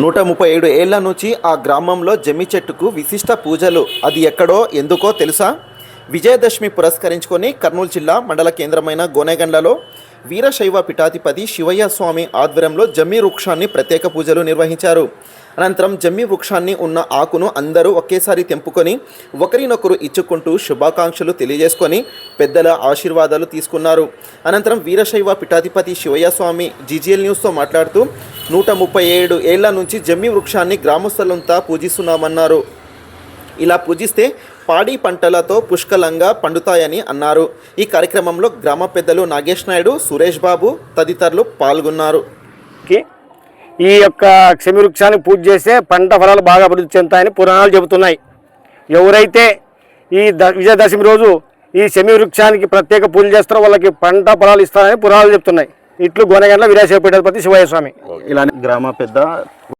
నూట ముప్పై ఏడు ఏళ్ళ నుంచి ఆ గ్రామంలో జమ్మి చెట్టుకు విశిష్ట పూజలు. అది ఎక్కడో ఎందుకో తెలుసా? విజయదశమి పురస్కరించుకొని కర్నూలు జిల్లా మండల కేంద్రమైన గోనెగండలో వీరశైవ పిఠాధిపతి శివయ్య స్వామి ఆధ్వర్యంలో జమ్మి వృక్షాన్ని ప్రత్యేక పూజలు నిర్వహించారు. అనంతరం జమ్మి వృక్షాన్ని ఉన్న ఆకును అందరూ ఒకేసారి తెంపుకొని ఒకరినొకరు ఇచ్చుకుంటూ శుభాకాంక్షలు తెలియజేసుకొని పెద్దల ఆశీర్వాదాలు తీసుకున్నారు. అనంతరం వీరశైవ పిఠాధిపతి శివయ్య స్వామి జీజీఎల్ న్యూస్తో మాట్లాడుతూ నూట ముప్పై ఏడు ఏళ్ళ నుంచి జమ్మి వృక్షాన్ని గ్రామస్తులంతా పూజిస్తున్నామన్నారు. ఇలా పూజిస్తే పాడి పంటలతో పుష్కలంగా పండుతాయని అన్నారు. ఈ కార్యక్రమంలో గ్రామ పెద్దలు నాగేష్ నాయుడు సురేష్ బాబు తదితరులు పాల్గొన్నారు. కి ఈ యొక్క క్షమి వృక్షాన్ని పూజ చేస్తే పంట ఫలాలు బాగా అభివృద్ధి చెందుతాయని పురాణాలు చెబుతున్నాయి. ఎవరైతే ఈ ద విజయదశమి రోజు ఈ శమి వృక్షానికి ప్రత్యేక పూజ చేస్తారో వాళ్ళకి పంట ఫలాలు ఇస్తారని పురాణాలు చెప్తున్నాయి ఇట్లు గోనగండ్ల వీరాశివపీఠాధిపతి శివయ్య స్వామి. ఇలానే గ్రామ పెద్ద